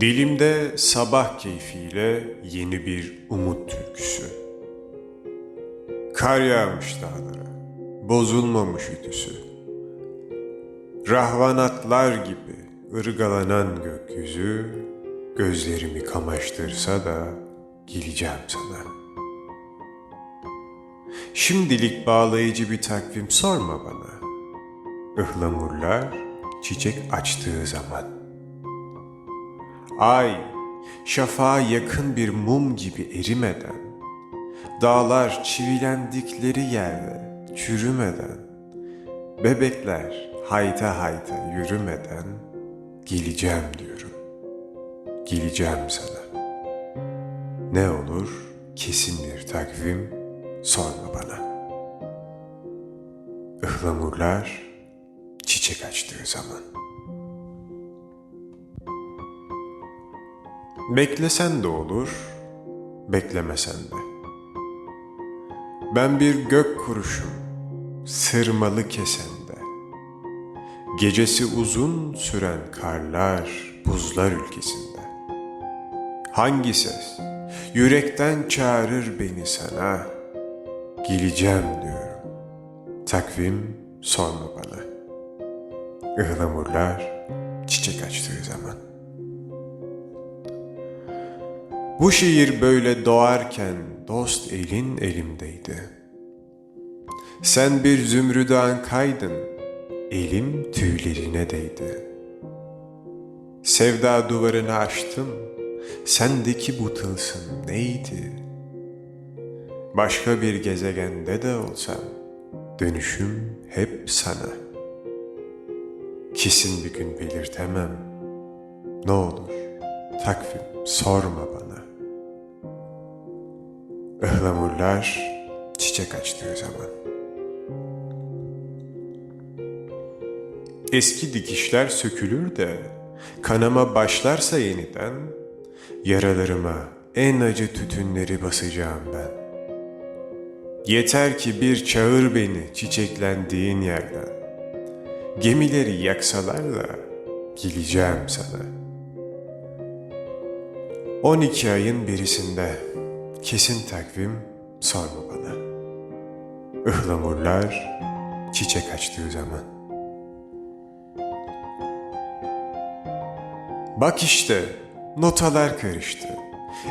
Dilimde sabah keyfiyle yeni bir umut türküsü. Kar yağmış dağlara, bozulmamış ütüsü. Rahvanatlar gibi ırgalanan gökyüzü, gözlerimi kamaştırsa da geleceğim sana. Şimdilik bağlayıcı bir takvim sorma bana. Ihlamurlar çiçek açtığı zaman. Ay, şafağa yakın bir mum gibi erimeden, dağlar çivilendikleri yerde çürümeden, bebekler hayta hayta yürümeden geleceğim diyorum. Geleceğim sana. Ne olur kesin bir takvim sorma bana. Ihlamurlar çiçek açtığı zaman. Beklesen de olur, beklemesen de. Ben bir gök kuruşum, sırmalı kesende. Gecesi uzun süren karlar, buzlar ülkesinde. Hangi ses yürekten çağırır beni sana? Geleceğim diyorum. Takvim sorma bana. Ihlamurlar çiçek açtığı zaman. Bu şiir böyle doğarken dost elin elimdeydi. Sen bir zümrüdan kaydın, elim tüylerine değdi. Sevda duvarını aştım, sendeki bu tılsım neydi? Başka bir gezegende de olsam, dönüşüm hep sana. Kesin bir gün belirtemem, ne olur takvim sorma bana. Ihlamurlar çiçek açtığı zaman. Eski dikişler sökülür de kanama başlarsa yeniden yaralarıma en acı tütünleri basacağım ben. Yeter ki bir çağır beni çiçeklendiğin yerden. Gemileri yaksalar da geleceğim sana. 12 ayın birisinde kesin takvim sorma bana. Ihlamurlar çiçek açtığı zaman. Bak işte notalar karıştı.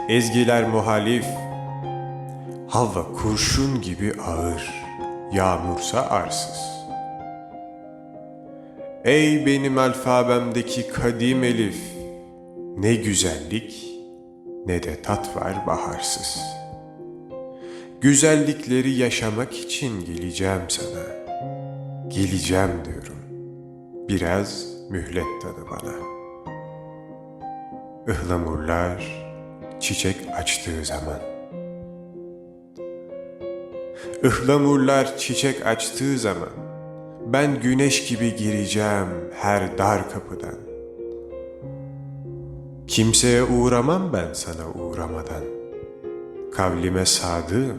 Ezgiler muhalif. Hava kurşun gibi ağır. Yağmursa arsız. Ey benim alfabemdeki kadim elif. Ne güzellik ne de tat var baharsız. Güzellikleri yaşamak için geleceğim sana. Geleceğim diyorum. Biraz mühlet tadı bana. Ihlamurlar çiçek açtığı zaman. Ihlamurlar çiçek açtığı zaman ben güneş gibi gireceğim her dar kapıdan. Kimseye uğramam ben sana uğramadan. Kavlime sadığım,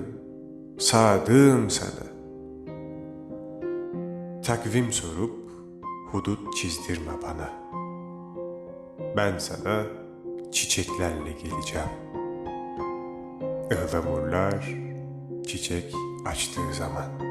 sadığım sana. Takvim sorup hudut çizdirme bana. Ben sana çiçeklerle geleceğim. Ihlamurlar çiçek açtığı zaman.''